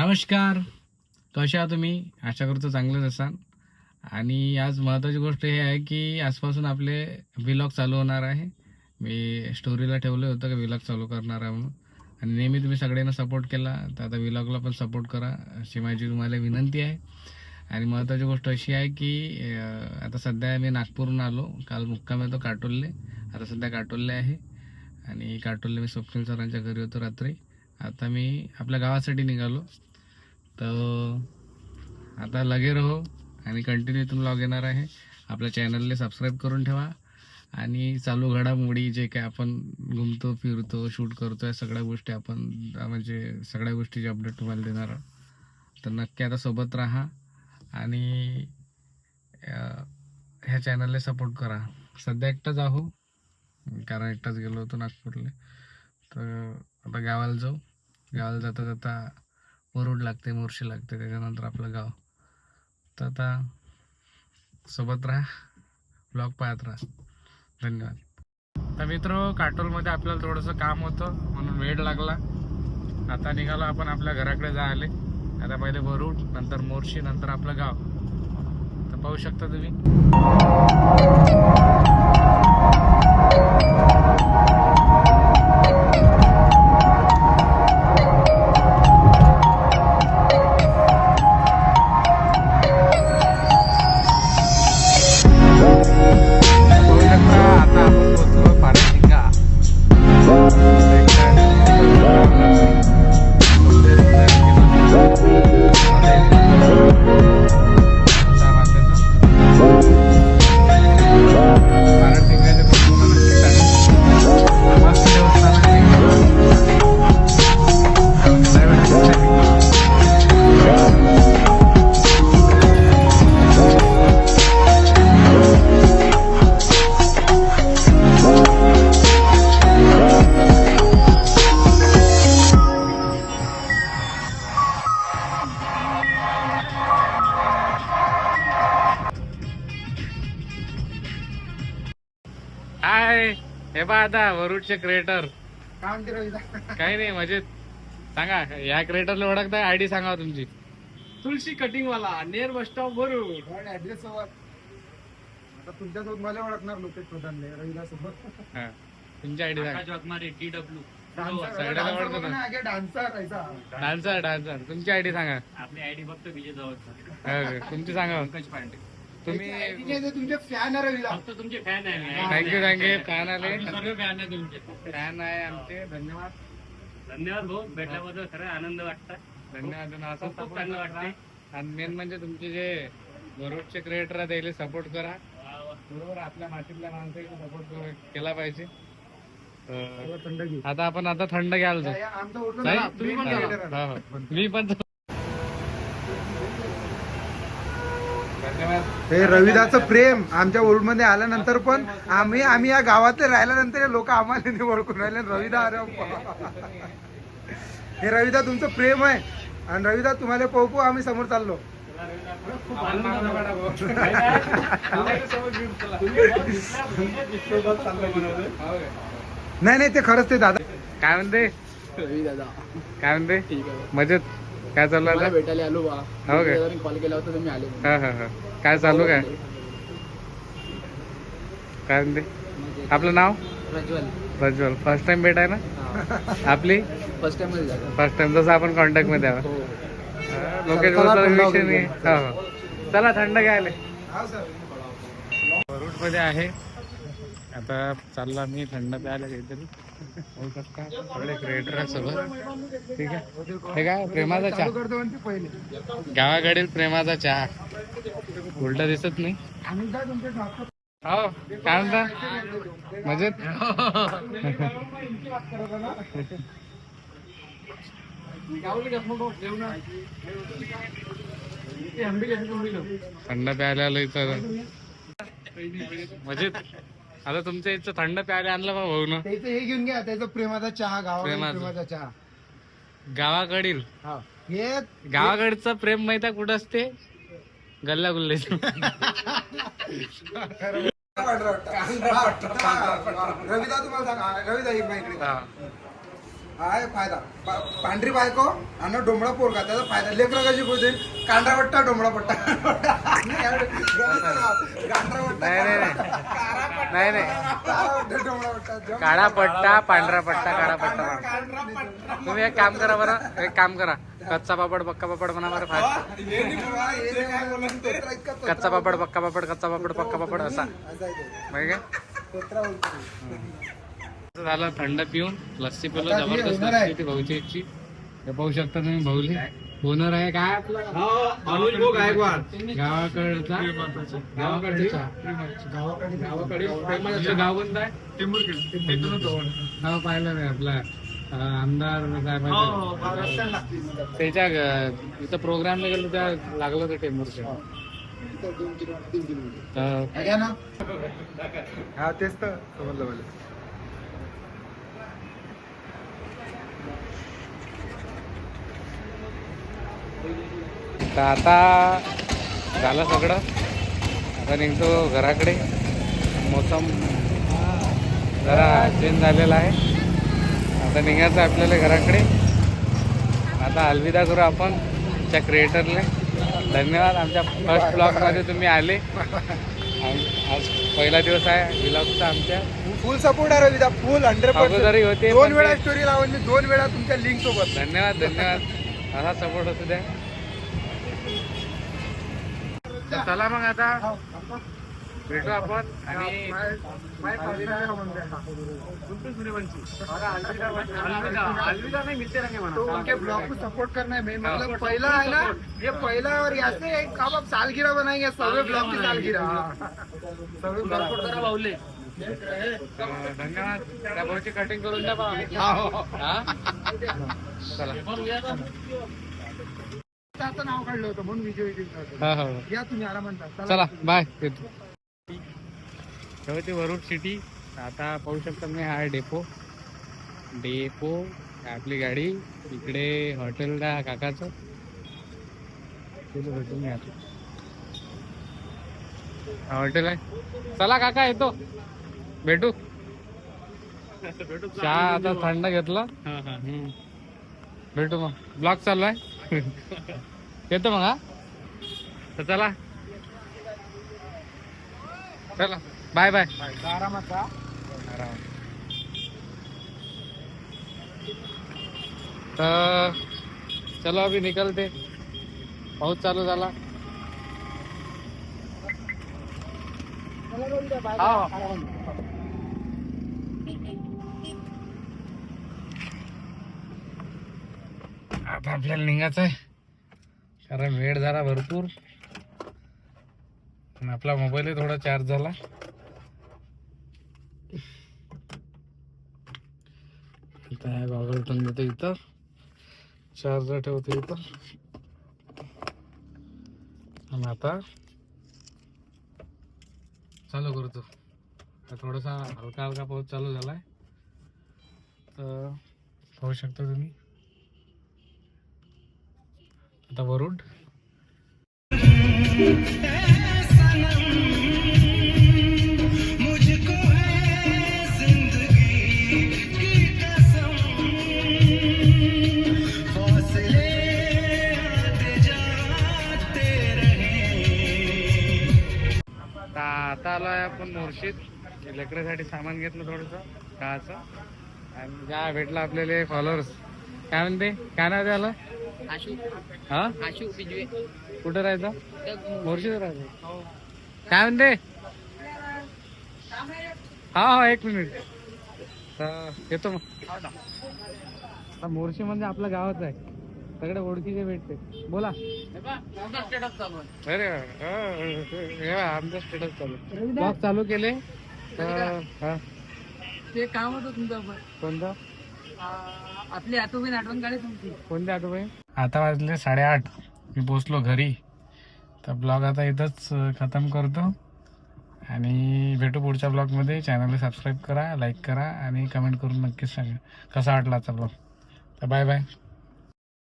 नमस्कार. कसे आहात तुम्ही? आशा करतो चांगलेच असाल. आणि आज महत्त्वाची गोष्ट हे आहे की आजपासून आपले व्लॉग चालू होणार आहे. मी स्टोरीला ठेवलं होतं की व्लॉग चालू करणार आहे म्हणून. आणि नेहमी तुम्ही सगळ्यांना सपोर्ट केला. तर आता व्लॉगला पण सपोर्ट करा. अशी माझी तुम्हाला विनंती आहे. आणि महत्त्वाची गोष्ट अशी आहे की आता सध्या मी नागपूरहून आलो. काल मुक्काम येतो काटोलले. आता सध्या काटोलले आहे. आणि काटोलले मी स्वप्नील सरांच्या घरी होतो रात्री. आता मी आपल्या गावासाठी निघालो. तर आता लगे रहो. आणि कंटिन्यू इथून लॉग येणार आहे. आपल्या चॅनलला सबस्क्राईब करून ठेवा. आणि चालू घडामोडी जे काय आपण घुमतो फिरतो शूट करतो या सगळ्या गोष्टी आपण म्हणजे सगळ्या गोष्टीचे अपडेट तुम्हाला देणार आहोत. तर नक्की आता सोबत राहा. आणि ह्या चॅनलला सपोर्ट करा. सध्या एकटाच आहो. कारण एकटाच गेलो होतो नागपूरला. तर आता गावाला जाऊ. गावाला जाता जाता वरुड लागते मोर्शी लागते त्याच्यानंतर आपलं गाव. तर आता सोबत राहा ब्लॉग पाहत राहा. धन्यवाद. तर मित्र काटोलमध्ये आपल्याला थोडंसं काम होतं म्हणून वेळ लागला. आता निघालो आपण आपल्या घराकडे जायले. आता पहिले वरुड नंतर मोर्शी नंतर आपलं गाव. तर पाहू शकता तुम्ही. हे पहा आता वरुडचे क्रिएटर काही नाही मजेत सांगा या क्रिएटरला ओळखता आयडी सांगा तुमची. तुळशी कटिंग वाला नेर बस स्टॉप वरून ऍड्रेस तुमच्यासोबत मला ओळखणार लोकेश प्रधान रविदा सोबत हा, तुमची आयडी सांगा. वाघमारे टी डब्ल्यू सगळ्याला ओळखतो ना डान्सर डान्सर डान्सर तुमची आयडी सांगा. आपली आयडी फक्त विजय जवळ हो का? तुमची सांगा. पंकज पांडे. तुम्ही तुमचे फॅन आहे रविदा फक्त तुमचे फॅन आहे. मी. थँक्यू थँक्यू फॅन आले. सर्व फॅन आहे तुमचे. फॅन आहे आमचे. धन्यवाद. धन्यवाद भाऊ. भेटल्याबद्दल खरं आनंद वाटतं धन्यवाद आणि असं खूप चांगलं. वाटतंय. आणि मेन म्हणजे तुमचे जे वरुडचे क्रिएटर आहे त्याला सपोर्ट करा. बरोबर आपल्या मातीतल्या माणसाला सपोर्ट केला पाहिजे. आता आपण आता थंड घ्यायला जाऊ आमचं ओळखलं नाही? ना, तुम्ही पण main करा. creator आहे. हो, हो. मी पण धन्यवाद हे रविदाचं प्रेम आमच्या ओल्डमध्ये आल्यानंतर पण आम्ही आम्ही या गावातले राहिल्यानंतर लोक आम्हाला नाही ओळखून राहिले. रविदा अरे. हे रविदा तुमचं प्रेम आहे. आणि रविदा तुम्हाला पाहू पाहू आम्ही समोर चाललो. खूप आनंद नाही नाही ते खरंच ते दादा काय म्हणते? काय म्हणते? मजेत? काय चालू मला आहे भेटायला आलो बा. हो काय? कॉल केला होता तुम्ही आले हा हा हा. काय चालू काय? काय म्हणते? आपलं नाव? प्रज्वल. प्रज्वल. फर्स्ट टाइम भेटाय ना? आपली? फर्स्ट टाइम फर्स्ट टाइम तसं आपण कॉन्टॅक्टमध्ये आहोत. हो. लोकेश चला, बद्दल थंड विषय नाही. हो हो. चला थंड घ्यायला. मध्ये आहे. आता चालला मी थंड प्यायला काहीतरी. सगळे क्रिएटर सोबत ठीक आहे. हे काय प्रेमाचा चहा? गावाकडील प्रेमाचा चहा. उलट दिसत नाही. हो काय म्हणता? मजेत? थंड प्यायला आलो इथं मजेत. आता तुमच्या इथं थंड प्यायला आणलं बा भाऊ ना त्याचं हे घेऊन घ्या त्याचा प्रेमाचा चहा गावाकडे प्रेमाचा. प्रेमाचा चहा. गावाकडील. हा. हे गावाकडचं प्रेम माहिती आहे कुठं असते? गल्ला गुल्ले रविदा तुम्हाला सांगा रविदा एक इकडे आहे फायदा. पांढरी बायको आणि डोंबळा पोरगा. त्याचा फायदा. लेकरं कशी बोलते कांढरा पट्टा डोंबळा पट्टा. नाही, नाही. काळा नाही नाही पट्टा, पांढरा पट्टा काळा पट्टा. तुम्ही एक काम करा बरं एक काम करा. कच्चा पापड पक्का पापड म्हणा बरं तोत्रा कच्चा पापड पक्का पापड कच्चा पापड पक्का पापड असा. माहिती काय झालं थंड पिऊन लस्सी पिलो जबरदस्त. लस्सी ती भाऊची इच्छी. हे पाहू शकता तुम्ही भाऊली. ओनर आहे काय आपलं गावाकडचा? गावाकडचा? गावाकडे गाव कोणतं आहे? गाव पाहिलं नाही आपला. आमदार काय पाहिजे त्याच्या ग- इथं प्रोग्राम गेलो त्या लागलं होतं टेंबूरच्या तर हे हा तेच तर. समजलं मला. तर आता झालं सगळं. आता निघतो घराकडे. मोसम जरा चेंज झालेला आहे. आता निघायचं आपल्याला घराकडे. आता अलविदा करू आपण त्या क्रिएटरने धन्यवाद. आमच्या फर्स्ट ब्लॉगमध्ये तुम्ही आले. आज पहिला दिवस आहे. ब्लॉगचा आमच्या. फुल सपोर्ट आहे रविदा फुल हंड्रेड अगोदरही होते दोन वेळा स्टोरी लावून मी दोन वेळा तुमच्या लिंक सोबत. धन्यवाद धन्यवाद. असा सपोर्ट असू द्या. तर चला मग आता. भेटू आपण. आणि उनके ब्लॉग को सपोर्ट करना है. मतलब पहला है ना ये पहला और ऐसे एक अब आप सालगिरह बनाएंगे सौवे ब्लॉग की सालगिरह. सौवे ब्लॉग को जरा बाहुले. धन्यवाद. त्या भाऊची कटिंग करून द्या बा? चला. त्याचं नाव काढलं होतं म्हणून विजय विजय हा, हो. या तुम्ही आरामात चला. बाय येतो. शेवटी वरुड सिटी आता पाहू शकता मी हा आहे डेपो डेपो आपली गाडी. इकडे हॉटेल त्या काकाचं. तिथे भेटून घ्या हा हॉटेल आहे. चला काका येतो. भेटू. चहा आता थंड घेतला. हम्म. भेटू मग. ब्लॉग चालू आहे. येतो मग हा? तर चला. चला. Bye bye. आरामात जा. तर चलो अभी निकलते. पाऊस चालू झाला. हा. आता आपल्याला निघायचं आहे कारण वेळ झाला भरपूर. आणि आपला मोबाईलही थोडा चार्ज झाला. इथं आहे गॉगल टन देतो इथं. चार्जर ठेवतो इथं. आणि आता चालू करतो. थोडासा हलका हलका पाऊस चालू झाला आहे तर पाहू शकता तुम्ही. आता वरुड आता आता आलो आहे आपण मोर्शीत. लेकरासाठी सामान घेतलं थोडंसं काचं आणि ज्या भेटला आपल्याला फॉलोअर्स काय म्हणते? काय नाव त्याला? आशू. हा? आशू बिजवे. कुठं राहायचं? मुर्शीद राहायचं. काय म्हणते? हा हा एक मिनिट. येतो मग. मोर्शी म्हणजे आपलं गावच आहे. सगळे ओळखीचे भेटते. बोला. स्टेटस चालू आहे. अरे हे आमचं स्टेटस चालू ब्लॉग चालू केले. तर हा. ते काम होतं तुमचं कोणतं? आपली आठवण आठवण काढे तुमची. कोणते आठवण? आता वाजले साडेआठ. मी पोचलो घरी. तर ब्लॉग आता इथंच खतम करतो. आणि भेटू पुढच्या ब्लॉगमध्ये. चॅनलला सबस्क्राईब करा लाईक करा आणि कमेंट करून नक्कीच सांगा कसा वाटला आजचा ब्लॉग. तर बाय बाय.